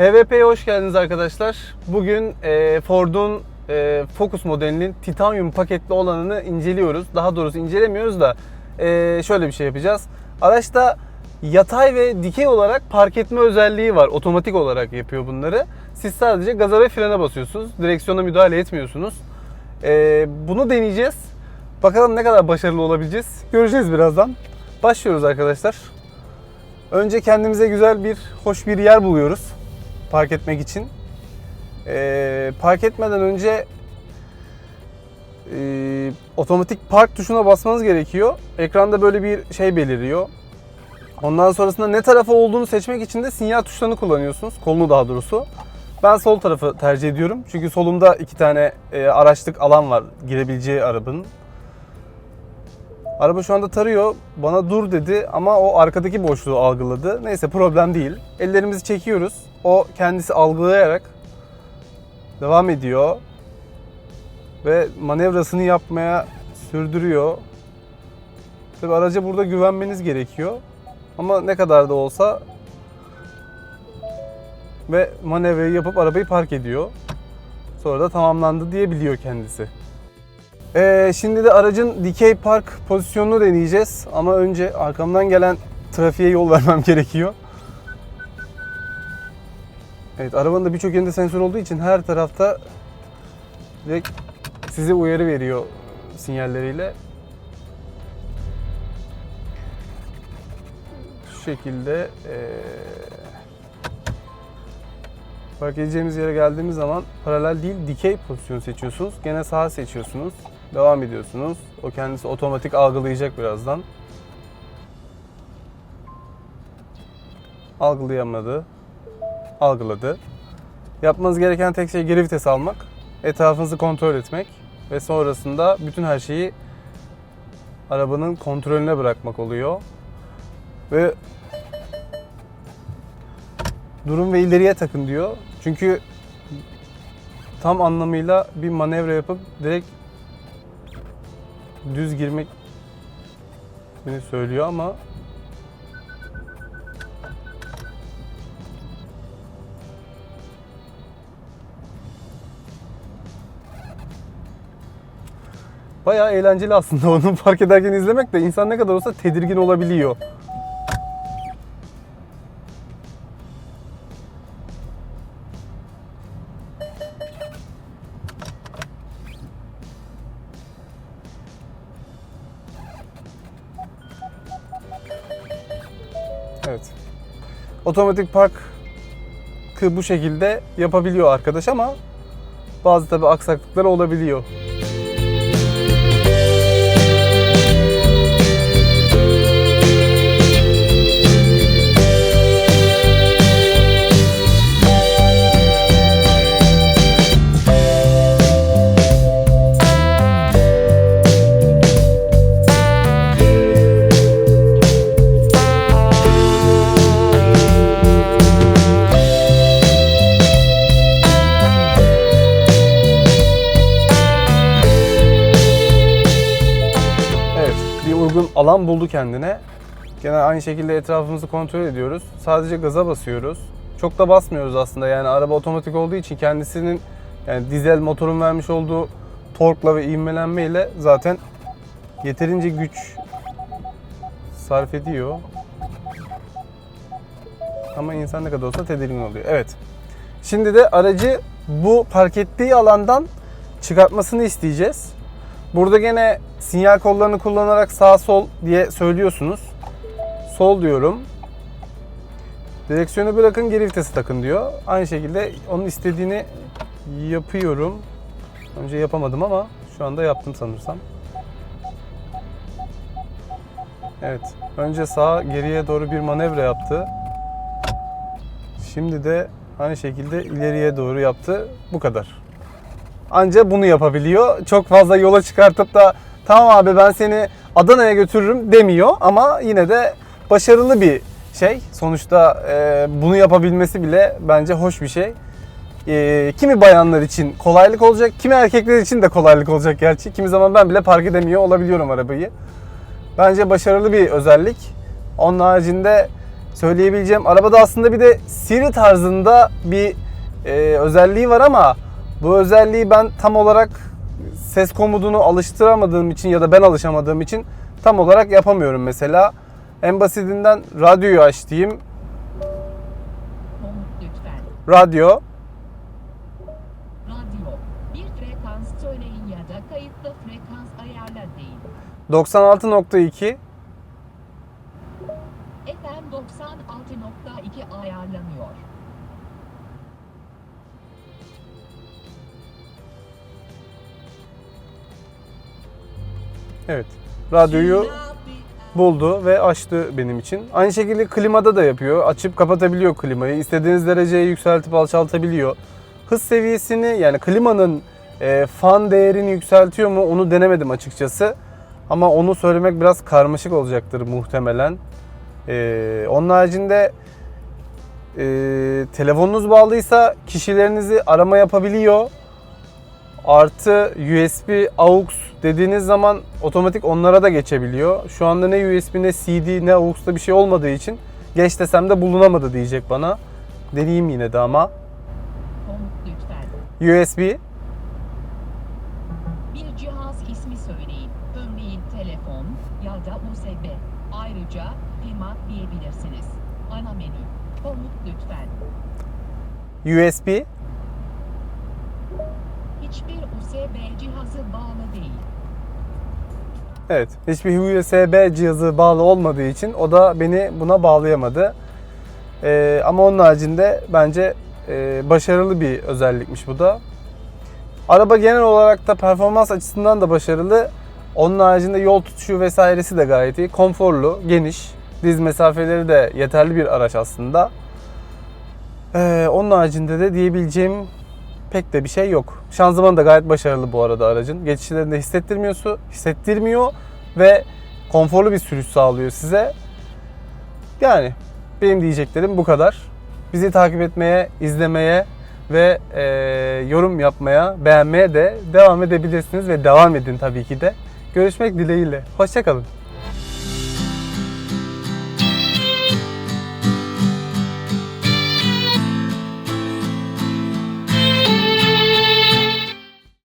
HVP'ye hoş geldiniz arkadaşlar. Bugün e, Ford'un e, Focus modelinin titanyum paketli olanını inceliyoruz. Daha doğrusu incelemiyoruz da e, şöyle bir şey yapacağız. Araçta yatay ve dikey olarak park etme özelliği var. Otomatik olarak yapıyor bunları. Siz sadece gaza ve frene basıyorsunuz. Direksiyona müdahale etmiyorsunuz. Bunu deneyeceğiz. Bakalım ne kadar başarılı olabileceğiz. Göreceğiz birazdan. Başlıyoruz arkadaşlar. Önce kendimize güzel bir, hoş bir yer buluyoruz park etmek için. Ee, park etmeden önce e, otomatik park tuşuna basmanız gerekiyor. Ekranda böyle bir şey beliriyor. Ondan sonrasında ne tarafa olduğunu seçmek için de sinyal tuşlarını kullanıyorsunuz. Kolunu daha doğrusu. Ben sol tarafı tercih ediyorum. Çünkü solumda iki tane e, araçlık alan var girebileceği arabanın. Araba şu anda tarıyor. Bana dur dedi ama o arkadaki boşluğu algıladı. Neyse problem değil. Ellerimizi çekiyoruz. O kendisi algılayarak devam ediyor. Ve manevrasını yapmaya sürdürüyor. Tabi araca burada güvenmeniz gerekiyor. Ama ne kadar da olsa ve manevrayı yapıp arabayı park ediyor. Sonra da tamamlandı diyebiliyor kendisi. Ee, şimdi de aracın dikey park pozisyonunu deneyeceğiz. Ama önce arkamdan gelen trafiğe yol vermem gerekiyor. Evet arabanın da birçok yerinde sensör olduğu için her tarafta direkt size uyarı veriyor sinyalleriyle. Şu şekilde eee Park edeceğimiz yere geldiğimiz zaman paralel değil dikey pozisyon seçiyorsunuz. Gene sağa seçiyorsunuz. Devam ediyorsunuz. O kendisi otomatik algılayacak birazdan. Algılayamadı. Algıladı. Yapmanız gereken tek şey geri vites almak. Etrafınızı kontrol etmek. Ve sonrasında bütün her şeyi arabanın kontrolüne bırakmak oluyor. Ve durun ve ileriye takın diyor. Çünkü tam anlamıyla bir manevra yapıp direkt düz girmek beni söylüyor ama Bayağı eğlenceli aslında onu fark ederken izlemek de insan ne kadar olsa tedirgin olabiliyor. Otomatik park bu şekilde yapabiliyor arkadaş ama bazı tabi aksaklıklar olabiliyor. Alan buldu kendine. Gene aynı şekilde etrafımızı kontrol ediyoruz. Sadece gaza basıyoruz. Çok da basmıyoruz aslında. Yani araba otomatik olduğu için kendisinin yani dizel motorun vermiş olduğu torkla ve ivmelenmeyle zaten yeterince güç sarf ediyor. Ama insan ne kadar olsa tedirgin oluyor. Evet. Şimdi de aracı bu park ettiği alandan çıkartmasını isteyeceğiz. Burada gene sinyal kollarını kullanarak sağ sol diye söylüyorsunuz. Sol diyorum. Direksiyonu bırakın geri vitesi takın diyor. Aynı şekilde onun istediğini yapıyorum. Önce yapamadım ama şu anda yaptım sanırsam. Evet. Önce sağa geriye doğru bir manevra yaptı. Şimdi de aynı şekilde ileriye doğru yaptı. Bu kadar. Anca bunu yapabiliyor. Çok fazla yola çıkartıp da tamam abi ben seni Adana'ya götürürüm demiyor ama yine de başarılı bir şey. Sonuçta e, bunu yapabilmesi bile bence hoş bir şey. E, kimi bayanlar için kolaylık olacak, kimi erkekler için de kolaylık olacak gerçi. Kimi zaman ben bile park edemiyor olabiliyorum arabayı. Bence başarılı bir özellik. Onun haricinde söyleyebileceğim. Arabada aslında bir de Siri tarzında bir e, özelliği var ama bu özelliği ben tam olarak ses komutunu alıştıramadığım için ya da ben alışamadığım için tam olarak yapamıyorum mesela. En basitinden radyoyu aç diyeyim. Radyo Radyo. Bir frekans söyleyin ya da kayıtlı frekans ayarla deyin. 96.2 FM 96.2 ayarlanıyor. Evet. Radyoyu buldu ve açtı benim için. Aynı şekilde klimada da yapıyor. Açıp kapatabiliyor klimayı. İstediğiniz dereceye yükseltip alçaltabiliyor. Hız seviyesini yani klimanın e, fan değerini yükseltiyor mu onu denemedim açıkçası. Ama onu söylemek biraz karmaşık olacaktır muhtemelen. E, onun haricinde e, telefonunuz bağlıysa kişilerinizi arama yapabiliyor. Artı USB AUX dediğiniz zaman otomatik onlara da geçebiliyor. Şu anda ne USB ne CD ne AUX'ta bir şey olmadığı için geç desem de bulunamadı diyecek bana. Deneyeyim yine de ama. USB Bir cihaz ismi söyleyin. Örneğin telefon ya da USB. Ayrıca firma diyebilirsiniz. Ana menü. Komut lütfen. USB Hiçbir USB cihazı bağlı değil. Evet. Hiçbir USB cihazı bağlı olmadığı için o da beni buna bağlayamadı. Ee, ama onun haricinde bence e, başarılı bir özellikmiş bu da. Araba genel olarak da performans açısından da başarılı. Onun haricinde yol tutuşu vesairesi de gayet iyi. Konforlu, geniş. Diz mesafeleri de yeterli bir araç aslında. Ee, onun haricinde de diyebileceğim pek de bir şey yok. Şanzıman da gayet başarılı bu arada aracın. Geçişlerinde hissettirmiyorsu, hissettirmiyor ve konforlu bir sürüş sağlıyor size. Yani benim diyeceklerim bu kadar. Bizi takip etmeye, izlemeye ve e, yorum yapmaya, beğenmeye de devam edebilirsiniz ve devam edin tabii ki de. Görüşmek dileğiyle. Hoşçakalın.